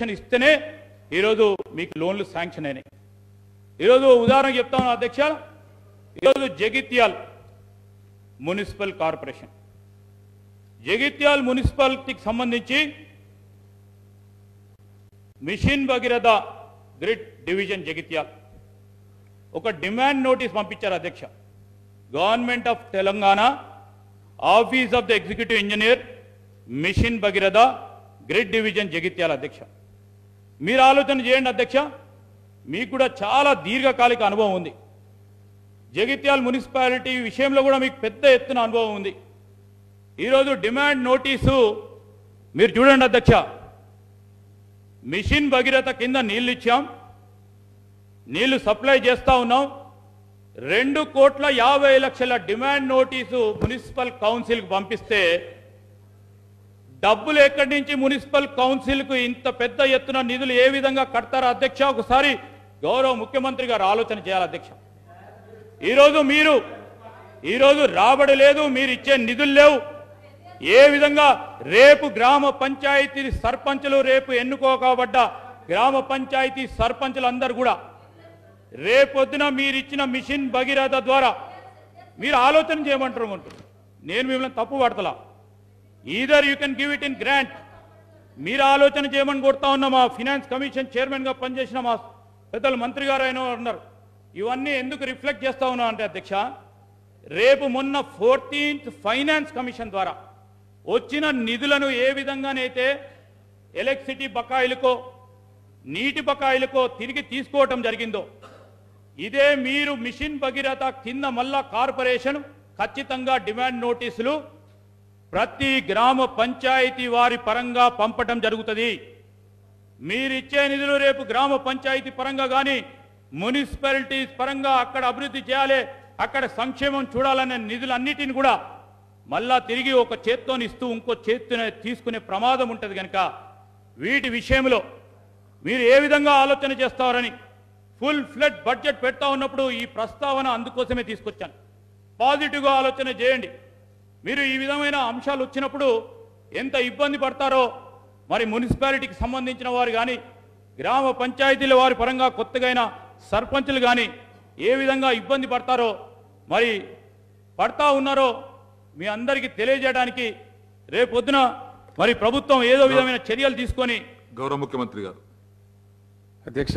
శిక్షణ ఇస్తేనే ఈరోజు మీకు లోన్లు శాంక్షన్ అయినాయి. ఈరోజు ఉదాహరణ చెప్తాను అధ్యక్ష ఈరోజు జగిత్యాల్ మున్సిపల్ కార్పొరేషన్. జగిత్యాల్ మున్సిపాలిటీకి సంబంధించి mission Bhagiratha grid division Jagtial. ఒక డిమాండ్ నోటీస్ పంపించారు అధ్యక్ష. Government of Telangana office of the executive engineer mission Bhagiratha grid division Jagtial అధ్యక్ష. మీరు ఆలోచన చేయండి అధ్యక్ష. మీకు కూడా చాలా దీర్ఘకాలిక అనుభవం ఉంది. జగిత్యాల మున్సిపాలిటీ విషయంలో కూడా మీకు పెద్ద ఎత్తున అనుభవం ఉంది. ఈరోజు డిమాండ్ నోటీసు మీరు చూడండి అధ్యక్ష. మిషన్ భగీరథ కింద నీళ్ళు ఇచ్చాం. నీళ్ళు సప్లై చేస్తా ఉన్నాం. రెండు కోట్ల యాభై లక్షల డిమాండ్ నోటీసు మున్సిపల్ కౌన్సిల్కి పంపిస్తే డబ్బులు ఎక్కడి నుంచి మున్సిపల్ కౌన్సిల్కు ఇంత పెద్ద ఎత్తున నిధులు ఏ విధంగా కడతారో? అధ్యక్ష ఒకసారి గౌరవ ముఖ్యమంత్రి గారు ఆలోచన చేయాలి అధ్యక్ష. ఈరోజు మీరు ఈరోజు రాబడి లేదు మీరు ఇచ్చే నిధులు లేవు. ఏ విధంగా రేపు గ్రామ పంచాయతీ సర్పంచులు రేపు ఎన్నుకోకబడ్డ గ్రామ పంచాయతీ సర్పంచులు అందరు కూడా రేపొద్దున మీరు ఇచ్చిన మిషన్ భగీరథ ద్వారా మీరు ఆలోచన చేయమంటారు అంటారు. నేను మిమ్మల్ని తప్పు పడతలా? Either you can give it in grant మీరు ఆలోచన చేయమని కొడతా ఉన్న మా ఫినాన్స్ కమిషన్ చైర్మన్గా పనిచేసిన మా పెద్దలు మంత్రి గారు అయిన ఉన్నారు. ఇవన్నీ ఎందుకు రిఫ్లెక్ట్ చేస్తా ఉన్నా అంటే అధ్యక్ష రేపు మొన్న ఫోర్టీన్త్ ఫైనాన్స్ కమిషన్ ద్వారా వచ్చిన నిధులను ఏ విధంగానైతే ఎలక్ట్రిసిటీ బకాయిలకో నీటి బకాయిలకో తిరిగి తీసుకోవటం జరిగిందో ఇదే మీరు మిషన్ భగీరథ కింద మళ్ళా కార్పొరేషన్ ఖచ్చితంగా డిమాండ్ నోటీసులు ప్రతి గ్రామ పంచాయతీ వారి పరంగా పంపటం జరుగుతుంది. మీరిచ్చే నిధులు రేపు గ్రామ పంచాయతీ పరంగా కానీ మున్సిపాలిటీస్ పరంగా అక్కడ అభివృద్ధి చేయాలి అక్కడ సంక్షేమం చూడాలనే నిధులన్నిటిని కూడా మళ్ళా తిరిగి ఒక చేత్తోని ఇస్తూ ఇంకో చేత్తోనే తీసుకునే ప్రమాదం ఉంటుంది కనుక వీటి విషయంలో మీరు ఏ విధంగా ఆలోచన చేస్తారని ఫుల్ ఫ్లడ్ బడ్జెట్ పెడతా ఉన్నప్పుడు ఈ ప్రస్తావన అందుకోసమే తీసుకొచ్చాను. పాజిటివ్గా ఆలోచన చేయండి. మీరు ఈ విధమైన అంశాలు వచ్చినప్పుడు ఎంత ఇబ్బంది పడతారో మరి మున్సిపాలిటీకి సంబంధించిన వారు కానీ గ్రామ పంచాయతీల వారి పరంగా కొత్తగైన సర్పంచులు కానీ ఏ విధంగా ఇబ్బంది పడతారో మరి పడతా ఉన్నారో మీ అందరికీ తెలియజేయడానికి రేపొద్దున మరి ప్రభుత్వం ఏదో విధమైన చర్యలు తీసుకొని గౌరవ ముఖ్యమంత్రి గారు. అధ్యక్ష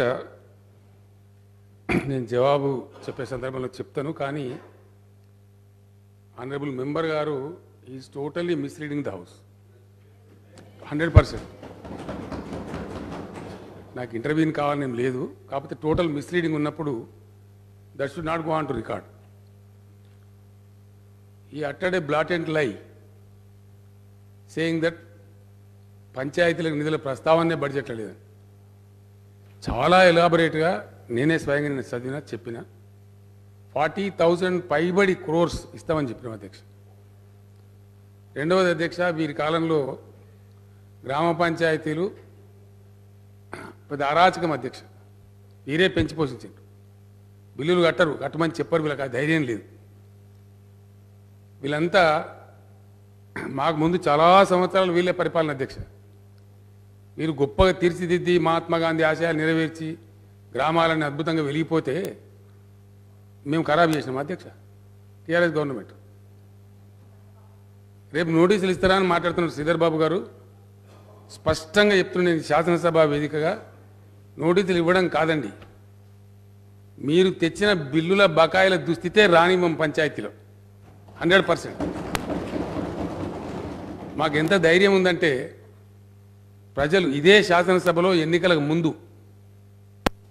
నేను జవాబు చెప్పే సందర్భంలో చెప్తాను కానీ ఆనరబుల్ మెంబర్ గారు is totally misleading the house hundred percent నాకు ఇంటర్వ్యూని కావాలని లేదు. కాకపోతే టోటల్ మిస్లీడింగ్ ఉన్నప్పుడు that should not go on to record ఈ అట్టడే అండ్ లై సేయింగ్ దట్ పంచాయతీలకు నిధుల ప్రస్తావనే బడ్జెట్లో లేదని చాలా ఎలాబొరేట్గా నేనే స్వయంగా నేను చదివిన చెప్పిన ఫార్టీ థౌజండ్ పైబడి క్రోర్స్ ఇస్తామని చెప్పిన అధ్యక్ష. రెండవది అధ్యక్ష వీరి కాలంలో గ్రామ పంచాయతీలు పెద్ద అరాచకం అధ్యక్ష. వీరే పెంచి పోషించారు బిల్లులు కట్టరు కట్టమని చెప్పరు వీళ్ళకి ఆ ధైర్యం లేదు. వీళ్ళంతా మాకు ముందు చాలా సంవత్సరాలు వీళ్ళే పరిపాలన అధ్యక్ష. మీరు గొప్పగా తీర్చిదిద్ది మహాత్మా గాంధీ ఆశయాలు నెరవేర్చి గ్రామాలని అద్భుతంగా వెలిగిపోతే మేము ఖరాబ్ చేసినాం అధ్యక్ష. TRS government. రేపు నోటీసులు ఇస్తారా అని మాట్లాడుతున్నారు శ్రీధర్ బాబు గారు. స్పష్టంగా చెప్తున్నా నేను శాసనసభ వేదికగా నోటీసులు ఇవ్వడం కాదండి. మీరు తెచ్చిన బిల్లుల బకాయిల దుస్థితే రానివ్వం పంచాయతీలో. Hundred percent. మాకు ఎంత ధైర్యం ఉందంటే ప్రజలు ఇదే శాసనసభలో ఎన్నికలకు ముందు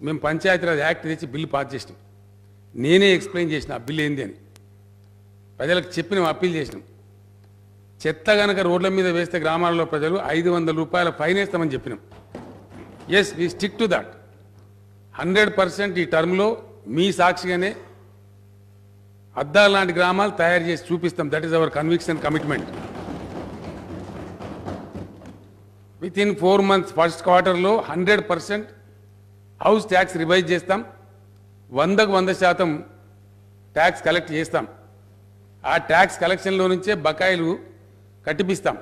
మేము పంచాయతీరాజ్ యాక్ట్ తెచ్చి బిల్లు పాస్ చేసినాం. నేనే ఎక్స్ప్లెయిన్ చేసిన ఆ బిల్లు ఏంది అని. ప్రజలకు చెప్పినాం అప్పీల్ చేసినాం. చెత్త గనక రోడ్ల మీద వేస్తే గ్రామాలలో ప్రజలు ఐదు వందల రూపాయల ఫైన్ వేస్తామని చెప్పినాం. Yes we stick to that hundred percent ఈ టర్మ్లో మీ సాక్షిగానే అద్దాల లాంటి గ్రామాలు తయారు చేసి చూపిస్తాం. That is our conviction commitment with in four months first క్వార్టర్లో hundred percent house tax revise చేస్తాం. వందకు వంద శాతం ట్యాక్స్ కలెక్ట్ చేస్తాం. ఆ ట్యాక్స్ కలెక్షన్లో నుంచే బకాయిలు కట్టిపిస్తాం.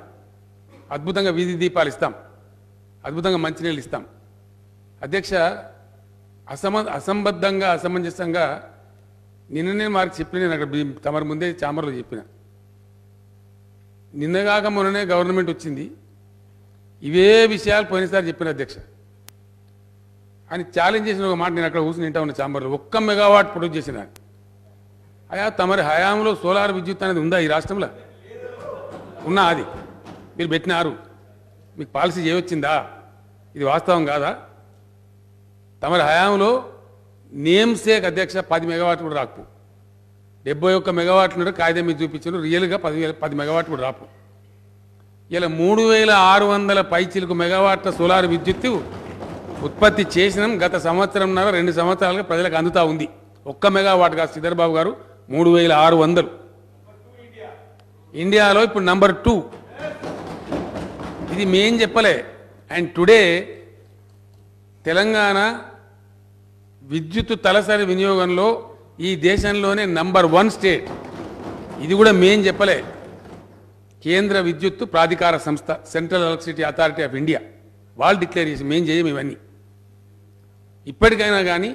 అద్భుతంగా వీధి దీపాలు ఇస్తాం. అద్భుతంగా మంచినీళ్ళు ఇస్తాం. అధ్యక్ష అసమ అసంబద్ధంగా అసమంజసంగా నిన్ననే వారికి చెప్పిన నేను అక్కడ బి- తమరి ముందే చామర్లో చెప్పిన. నిన్నగాక మొన్ననే గవర్నమెంట్ వచ్చింది. ఇవే విషయాలు పోయినసారి చెప్పిన అధ్యక్ష. అని ఛాలెంజ్ చేసిన ఒక మాట నేను అక్కడ కూర్చుని వింటా ఉన్న ఛాంబర్లో. ఒక్క మెగావాట్ ప్రొడ్యూస్ చేసిన అయా తమరి హయాంలో సోలార్ విద్యుత్ అనేది ఉందా ఈ రాష్ట్రంలో? ఉన్నా అది. మీరు పెట్టినారు. మీకు పాలసీ చేయవచ్చిందా ఇది వాస్తవం కాదా? తమరి హయాంలో నేమ్సేక్ అధ్యక్ష పది మెగావాట్లు కూడా రాకు. డెబ్బై ఒక్క మెగావాట్లు కాగితం మీద చూపించారు రియల్గా పదివేల పది మెగావాట్లు కూడా రాపు ఇలా మూడు వేల ఆరు వందల పైచిలకు మెగావాట్ల సోలార్ విద్యుత్తు ఉత్పత్తి చేసినాం గత సంవత్సరంన్నర రెండు సంవత్సరాలుగా ప్రజలకు అందుతా ఉంది. ఒక్క మెగావాట్ కాదు సిద్ధర్బాబు గారు మూడు వేల ఆరు వందలు. ఇండియాలో ఇప్పుడు నంబర్ టూ. ఇది మేం చెప్పలే. అండ్ టుడే తెలంగాణ విద్యుత్ తలసరి వినియోగంలో ఈ దేశంలోనే నంబర్ వన్ స్టేట్. ఇది కూడా మేం చెప్పలే. కేంద్ర విద్యుత్ ప్రాధికార సంస్థ central electricity authority of India. వాళ్ళు డిక్లేర్ చేసి మేం చేయం ఇవన్నీ. ఇప్పటికైనా కానీ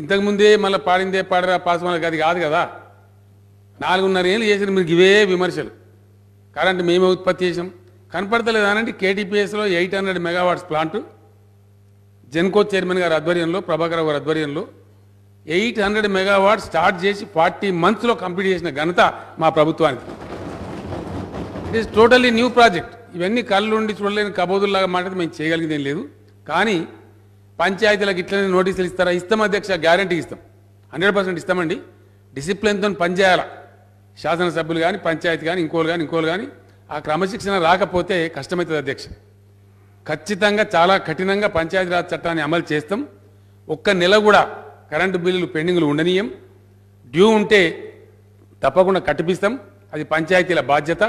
ఇంతకుముందే మళ్ళీ పాడిందే పాడరా పాస్ అది కాదు కదా. నాలుగున్నర ఏళ్ళు చేసిన మీకు ఇవే విమర్శలు. కరెంట్ మేమే ఉత్పత్తి చేసాం కనపడతలేదు అనంటే కేటీపీఎస్లో eight hundred megawatts plant. Genco chairman గారి ఆధ్వర్యంలో ప్రభాకర్ గారి ఆధ్వర్యంలో ఎయిట్ హండ్రెడ్ మెగావాట్ స్టార్ట్ చేసి ఫార్టీ మంత్స్లో కంప్లీట్ చేసిన ఘనత మా ప్రభుత్వానికి. It is totally new project ఇవన్నీ కళ్ళు ఉండి చూడలేని కబోదుల్లాగా మాట మేము చేయగలిగింది లేదు. కానీ పంచాయతీలకు ఇట్లనే నోటీసులు ఇస్తారా? ఇస్తాం అధ్యక్ష గ్యారంటీ ఇస్తాం. హండ్రెడ్ పర్సెంట్ ఇస్తామండి. డిసిప్లిన్తో పనిచేయాల? శాసనసభ్యులు కానీ పంచాయతీ కానీ ఇంకోలు కానీ ఇంకోలు కానీ ఆ క్రమశిక్షణ రాకపోతే కష్టమవుతుంది అధ్యక్ష. ఖచ్చితంగా చాలా కఠినంగా పంచాయతీరాజ్ చట్టాన్ని అమలు చేస్తాం. ఒక్క నెల కూడా కరెంటు బిల్లులు పెండింగ్లు ఉండనీయం. డ్యూ ఉంటే తప్పకుండా కట్టిపిస్తాం. అది పంచాయతీల బాధ్యత.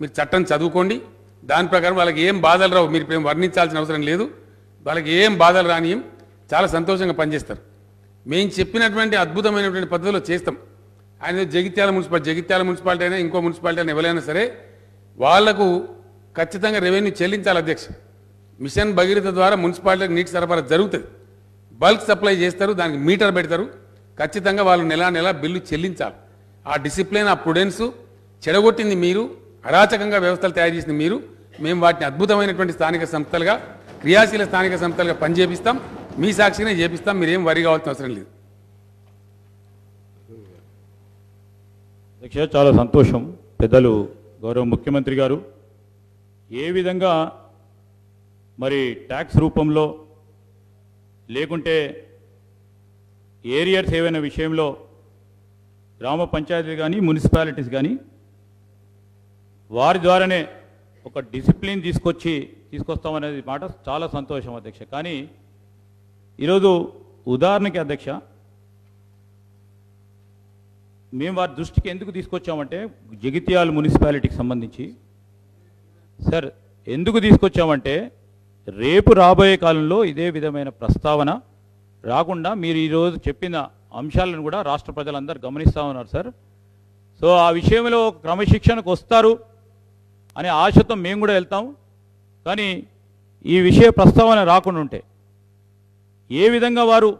మీరు చట్టం చదువుకోండి. దాని ప్రకారం వాళ్ళకి ఏం బాధలు రావు. మీరు వర్ణించాల్సిన అవసరం లేదు. వాళ్ళకి ఏం బాధలు రానియం చాలా సంతోషంగా పనిచేస్తారు. మేము చెప్పినటువంటి అద్భుతమైనటువంటి పద్ధతిలో చేస్తాం. ఆయన జగిత్యాల మున్సిపాలిటీ జగిత్యాల మున్సిపాలిటీ అయినా ఇంకో మున్సిపాలిటీ అయినా ఎవరైనా సరే వాళ్ళకు ఖచ్చితంగా రెవెన్యూ చెల్లించాలి అధ్యక్ష. మిషన్ భగీరథ ద్వారా మున్సిపాలిటీకి నీటి సరఫరా జరుగుతుంది. బల్క్ సప్లై చేస్తారు దానికి మీటర్ పెడతారు. ఖచ్చితంగా వాళ్ళు నెల నెల బిల్లు చెల్లించాలి. ఆ డిసిప్లిన్ ఆ ప్రుడెన్స్ చెడగొట్టింది మీరు అరాచకంగా వ్యవస్థలు తయారు చేసింది మీరు. మేము వాటిని అద్భుతమైనటువంటి స్థానిక సంస్థలుగా క్రియాశీల స్థానిక సంస్థలుగా పనిచేపిస్తాం. మీ సాక్షినే చేపిస్తాం. మీరేం వరి కావాల్సిన అవసరం లేదు. అధ్యక్ష చాలా సంతోషం. పెద్దలు గౌరవ ముఖ్యమంత్రి గారు ఏ విధంగా మరి ట్యాక్స్ రూపంలో లేకుంటే ఏరియర్స్ ఏవైనా విషయంలో గ్రామ పంచాయతీలు కానీ మున్సిపాలిటీస్ కానీ వారి ద్వారానే ఒక డిసిప్లిన్ తీసుకొచ్చి తీసుకొస్తామనేది మాట చాలా సంతోషం అధ్యక్ష. కానీ ఈరోజు ఉదాహరణకి అధ్యక్ష మేము వారి దృష్టికి ఎందుకు తీసుకొచ్చామంటే జగిత్యాల మున్సిపాలిటీకి సంబంధించి. సార్ ఎందుకు తీసుకొచ్చామంటే రేపు రాబోయే కాలంలో ఇదే విధమైన ప్రస్తావన రాకుండా మీరు ఈరోజు చెప్పిన అంశాలను కూడా రాష్ట్ర ప్రజలందరూ గమనిస్తూ ఉన్నారు సార్. సో ఆ విషయంలో క్రమశిక్షణకు వస్తారు అనే ఆశతో మేము కూడా వెళ్తాం. కానీ ఈ విషయ ప్రస్తావన రాకుండా ఉంటే ఏ విధంగా వారు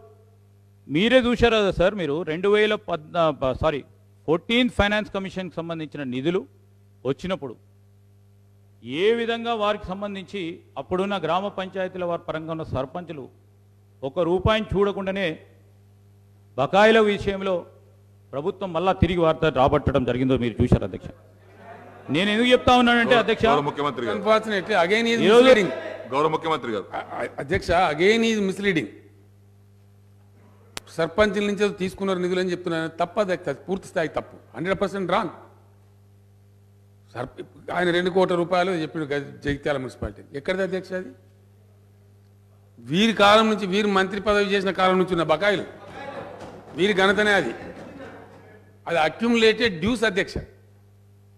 మీరే చూశారు కదా సార్ మీరు రెండు వేల సారీ ఫోర్టీన్త్ ఫైనాన్స్ కమిషన్కి సంబంధించిన నిధులు వచ్చినప్పుడు ఏ విధంగా వారికి సంబంధించి అప్పుడున్న గ్రామ పంచాయతీల వారి పరంగా ఉన్న సర్పంచులు ఒక రూపాయిని చూడకుండానే బకాయిల విషయంలో ప్రభుత్వం మళ్ళా తిరిగి వార్త రాబట్టడం జరిగిందో మీరు చూశారు అధ్యక్ష? నేను ఎందుకు చెప్తా ఉన్నానంటే అధ్యక్ష? గౌరవ ముఖ్యమంత్రి అగైన్ ఈజ్ మిస్లీడింగ్ గౌరవ ముఖ్యమంత్రి గారు. అధ్యక్ష అగైన్ ఈజ్ మిస్లీడింగ్ సర్పంచుల నుంచి తీసుకున్నారు నిధులు అని చెప్తున్నాను తప్ప అధ్యక్ష పూర్తి స్థాయి తప్పు. Hundred percent wrong. సర్ప ఆయన రెండు కోట్ల రూపాయలు చెప్పిన జగిత్యాల మున్సిపాలిటీ. ఎక్కడిది అధ్యక్ష అది? వీరి కాలం నుంచి వీరు మంత్రి పదవి చేసిన కాలం నుంచి ఉన్న బకాయిలు. వీరి ఘనతనే అది. అది అక్యుములేటెడ్ డ్యూస్ అధ్యక్ష.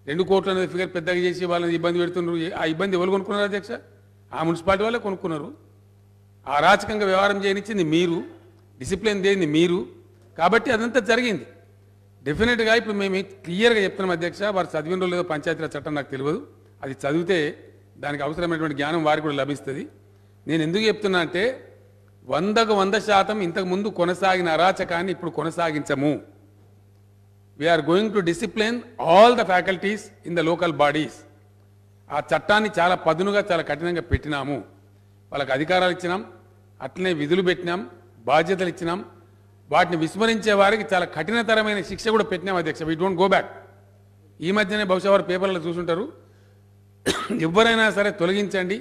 రెండు కోట్లు అనేది ఫిగర్ పెద్దగా చేసి వాళ్ళని ఇబ్బంది పెడుతున్నారు. ఆ ఇబ్బంది ఎవరు కొనుక్కున్నారు అధ్యక్ష? ఆ మున్సిపాలిటీ వాళ్ళే కొనుక్కున్నారు. ఆ రాచకంగా వ్యవహారం చేయనిచ్చింది మీరు డిసిప్లిన్ దేనిది మీరు. కాబట్టి అదంతా జరిగింది. డెఫినెట్గా ఇప్పుడు మేము క్లియర్గా చెప్తున్నాం అధ్యక్ష వారు చదివిన లేదో పంచాయతీరాజ్ చట్టం నాకు తెలియదు. అది చదివితే దానికి అవసరమైనటువంటి జ్ఞానం వారికి కూడా లభిస్తుంది. నేను ఎందుకు చెప్తున్నా అంటే వందకు వంద శాతం ఇంతకు ముందు కొనసాగిన అరాచకాన్ని ఇప్పుడు కొనసాగించము. We are going to discipline all the faculties in the local bodies ఆ చట్టాన్ని చాలా పదునుగా చాలా కఠినంగా పెట్టినాము. వాళ్ళకి అధికారాలు ఇచ్చినాం అట్లనే విధులు పెట్టినాం బాధ్యతలు ఇచ్చినాం. వాటిని విస్మరించే వారికి చాలా కఠినతరమైన శిక్ష కూడా పెట్టినాం అధ్యక్ష. వీ డోంట్ గో బ్యాక్ ఈ మధ్యనే బహుశా వారు పేపర్లో చూసుంటారు. ఎవరైనా సరే తొలగించండి.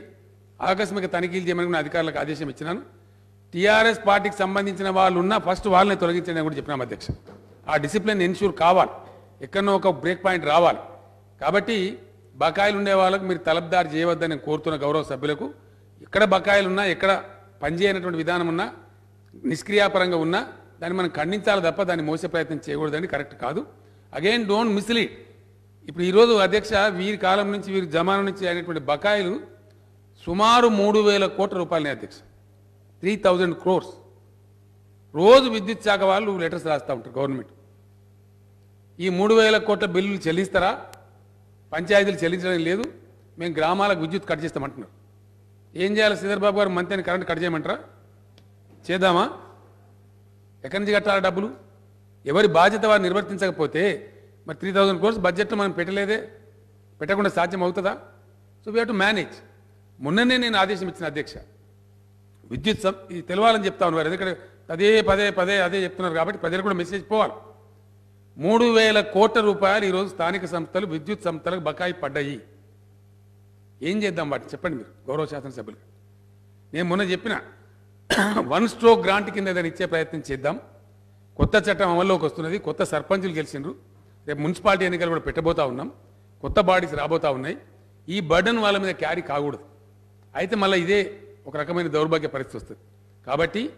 ఆకస్మిక తనిఖీలు చేయమని కూడా అధికారులకు ఆదేశం ఇచ్చినాను. టీఆర్ఎస్ పార్టీకి సంబంధించిన వాళ్ళు ఉన్నా ఫస్ట్ వాళ్ళని తొలగించండి అని కూడా చెప్పినాం అధ్యక్ష. ఆ డిసిప్లిన్ ఎన్ష్యూర్ కావాలి. ఎక్కడనో ఒక బ్రేక్ పాయింట్ రావాలి. కాబట్టి బకాయిలు ఉండే వాళ్ళకు మీరు తలబ్దారు చేయవద్దని నేను కోరుతున్న గౌరవ సభ్యులకు ఎక్కడ బకాయిలు ఉన్నా ఎక్కడ పనిచేయనటువంటి విధానం ఉన్నా నిష్క్రియాపరంగా ఉన్నా దాన్ని మనం ఖండించాలి తప్ప దాన్ని మోసే ప్రయత్నం చేయకూడదని కరెక్ట్ కాదు. అగైన్ డోంట్ మిస్లీడ్ ఇప్పుడు ఈరోజు అధ్యక్ష వీరి కాలం నుంచి వీరి జమానం నుంచి అయినటువంటి బకాయిలు సుమారు మూడు వేల కోట్ల రూపాయలని అధ్యక్ష. Three thousand crores. రోజు విద్యుత్ శాఖ వాళ్ళు లెటర్స్ రాస్తూ ఉంటారు గవర్నమెంట్. ఈ మూడు వేల కోట్ల బిల్లులు చెల్లిస్తారా? పంచాయతీలు చెల్లించడం లేదు. మేము గ్రామాలకు విద్యుత్ కట్ చేస్తామంటున్నారు. ఏం చేయాలి శ్రీధర్బాబు గారు? మంత్రి కరెంట్ కట్ చేయమంటారా? చేద్దామా? ఎక్కడి నుంచి కట్టాలి డబ్బులు? ఎవరి బాధ్యత వారు నిర్వర్తించకపోతే మరి త్రీ థౌజండ్ కోర్స్ బడ్జెట్లో మనం పెట్టలేదే? పెట్టకుండా సాధ్యం అవుతుందా? సో వీ టు మేనేజ్ మొన్ననే నేను ఆదేశం ఇచ్చిన అధ్యక్ష. విద్యుత్ ఇది తెలవాలని చెప్తా ఉన్నారు. ఎందుకంటే పదే పదే పదే అదే చెప్తున్నారు కాబట్టి ప్రజలు కూడా మెసేజ్ పోవాలి. మూడు వేల కోట్ల రూపాయలు ఈరోజు స్థానిక సంస్థలు విద్యుత్ సంస్థలకు బకాయి పడ్డాయి. ఏం చేద్దాం వాటిని? చెప్పండి మీరు గౌరవ శాసనసభ్యులు. నేను మొన్న చెప్పిన వన్ స్ట్రోక్ గ్రాంట్ కింద ఏదైనా ఇచ్చే ప్రయత్నం చేద్దాం. కొత్త చట్టం అమల్లోకి వస్తున్నది కొత్త సర్పంచులు గెలిచిండ్రు. రేపు మున్సిపాలిటీ ఎన్నికలు కూడా పెట్టబోతా ఉన్నాం. కొత్త బాడీస్ రాబోతా ఉన్నాయి. ఈ బర్డన్ వాళ్ళ మీద క్యారీ కాకూడదు. అయితే మళ్ళీ ఇదే ఒక రకమైన దౌర్భాగ్య పరిస్థితి వస్తుంది. కాబట్టి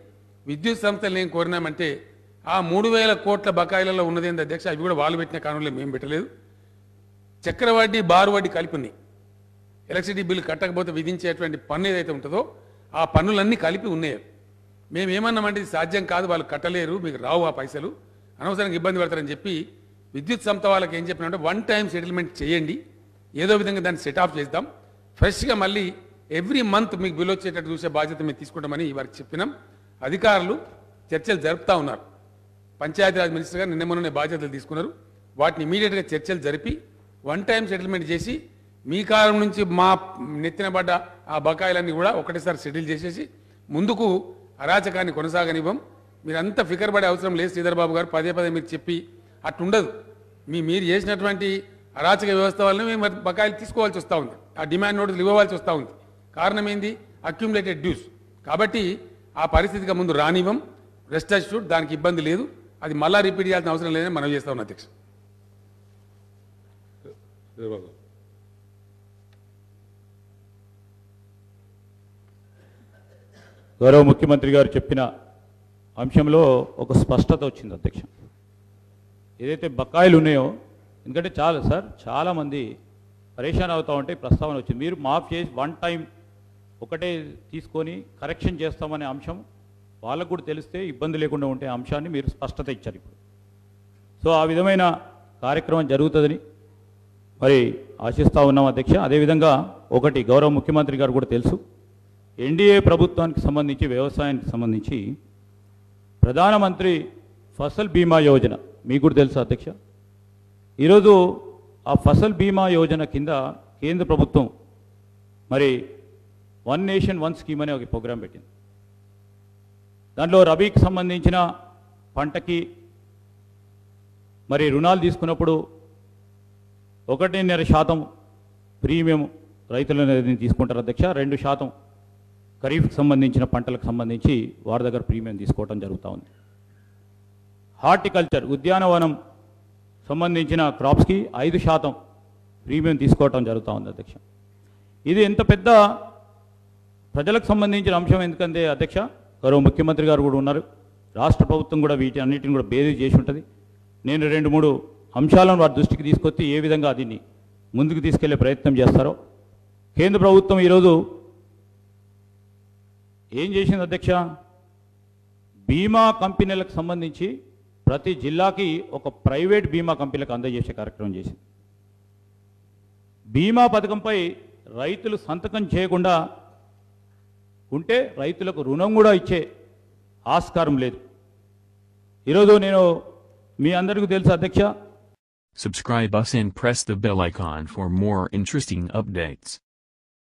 విద్యుత్ సంస్థలు ఏం కోరినామంటే ఆ మూడు వేల కోట్ల బకాయిలలో ఉన్నదేంటి అధ్యక్ష? అవి కూడా వాళ్ళు పెట్టిన కానులే మేము పెట్టలేదు. చక్రవడ్డీ బారు వడ్డీ కలిపి ఎలక్ట్రిసిటీ బిల్లు కట్టకపోతే విధించేటువంటి పన్ను ఏదైతే ఉంటుందో ఆ పన్నులన్నీ కలిపి ఉన్నాయి. మేము ఏమన్నామంటే ఇది సాధ్యం కాదు వాళ్ళు కట్టలేరు మీకు రావు ఆ పైసలు అనవసరంగా ఇబ్బంది పడతారని చెప్పి విద్యుత్ సంస్థ వాళ్ళకి ఏం చెప్పినంటే వన్ టైం సెటిల్మెంట్ చేయండి ఏదో విధంగా దాన్ని సెట్ ఆఫ్ చేద్దాం. ఫ్రెష్గా మళ్ళీ ఎవ్రీ మంత్ మీకు బిల్ వచ్చేటట్టు చూసే బాధ్యత మేము తీసుకుంటామని వారికి చెప్పినాం. అధికారులు చర్చలు జరుపుతా ఉన్నారు. పంచాయతీరాజ్ మినిస్టర్గా నిన్న మొన్న బాధ్యతలు తీసుకున్నారు. వాటిని ఇమీడియట్గా చర్చలు జరిపి వన్ టైం సెటిల్మెంట్ చేసి మీ కాలం నుంచి మా నెత్తిన పడ్డ ఆ బకాయిలన్నీ కూడా ఒకటేసారి సెటిల్ చేసేసి ముందుకు అరాచకాన్ని కొనసాగనివ్వం. మీరంతా ఫికర్ పడే అవసరం లేదు శ్రీధర్బాబు గారు పదే పదే మీరు చెప్పి అట్టుండదు మీ మీరు చేసినటువంటి అరాచక వ్యవస్థ వల్ల మేము మరి బకాయిలు తీసుకోవాల్సి వస్తూ ఉంది. ఆ డిమాండ్ నోటీసులు ఇవ్వవలసి వస్తూ ఉంది. కారణం ఏంది? అక్యుములేటెడ్ డ్యూస్ కాబట్టి ఆ పరిస్థితిగా ముందు రానివ్వం. రెస్ట్ అష్యూడ్ దానికి ఇబ్బంది లేదు. అది మళ్ళా రిపీట్ చేయాల్సిన అవసరం లేదని మనం చేస్తా ఉన్నాం అధ్యక్ష. గౌరవ ముఖ్యమంత్రి గారు చెప్పిన అంశంలో ఒక స్పష్టత వచ్చింది అధ్యక్ష. ఏదైతే బకాయిలు ఉన్నాయో ఎందుకంటే చాలా సార్ చాలామంది పరేషాన్ అవుతా ఉంటే ప్రస్తావన వచ్చింది. మీరు మాఫ్ చేసి వన్ టైం ఒకటే తీసుకొని కరెక్షన్ చేస్తామనే అంశం వాళ్ళకు కూడా తెలిస్తే ఇబ్బంది లేకుండా ఉంటే అంశాన్ని మీరు స్పష్టత ఇచ్చారు ఇప్పుడు. సో ఆ విధమైన కార్యక్రమం జరుగుతుందని మరి ఆశిస్తూ ఉన్నాం అధ్యక్ష. అదేవిధంగా ఒకటి గౌరవ ముఖ్యమంత్రి గారు కూడా తెలుసు. ఎన్డీఏ ప్రభుత్వానికి సంబంధించి వ్యవసాయానికి సంబంధించి ప్రధానమంత్రి ఫసల్ బీమా యోజన మీకు కూడా తెలుసు అధ్యక్ష. ఈరోజు ఆ ఫసల్ బీమా యోజన కింద కేంద్ర ప్రభుత్వం మరి వన్ నేషన్ వన్ స్కీమ్ అనే ఒక ప్రోగ్రాం పెట్టింది. దాంట్లో రబీకి సంబంధించిన పంటకి మరి రుణాలు తీసుకున్నప్పుడు ఒకటిన్నర శాతం ప్రీమియం రైతుల తీసుకుంటారు అధ్యక్ష. రెండు శాతం ఖరీఫ్కి సంబంధించిన పంటలకు సంబంధించి వారి దగ్గర ప్రీమియం తీసుకోవడం జరుగుతూ ఉంది. హార్టికల్చర్ ఉద్యానవనం సంబంధించిన క్రాప్స్కి ఐదు శాతం ప్రీమియం తీసుకోవటం జరుగుతూ ఉంది అధ్యక్ష. ఇది ఎంత పెద్ద ప్రజలకు సంబంధించిన అంశం ఎందుకంటే అధ్యక్ష గౌరవ ముఖ్యమంత్రి గారు కూడా ఉన్నారు. రాష్ట్ర ప్రభుత్వం కూడా వీటి అన్నిటిని కూడా భేదీ చేసి ఉంటుంది. నేను రెండు మూడు అంశాలను వారి దృష్టికి తీసుకొచ్చి ఏ విధంగా దీన్ని ముందుకు తీసుకెళ్ళే ప్రయత్నం చేస్తారో. కేంద్ర ప్రభుత్వం ఈరోజు ఏం చేసింది అధ్యక్ష? బీమా కంపెనీలకు సంబంధించి ప్రతి జిల్లాకి ఒక ప్రైవేట్ బీమా కంపెనీలకు అందజేసే కార్యక్రమం చేసింది. బీమా పథకంపై రైతులు సంతకం చేయకుండా ఉంటే రైతులకు రుణం కూడా ఇచ్చే ఆస్కారం లేదు ఈరోజు నేను మీ అందరికీ తెలుసు అధ్యక్ష Subscribe us and press the bell icon for more interesting updates.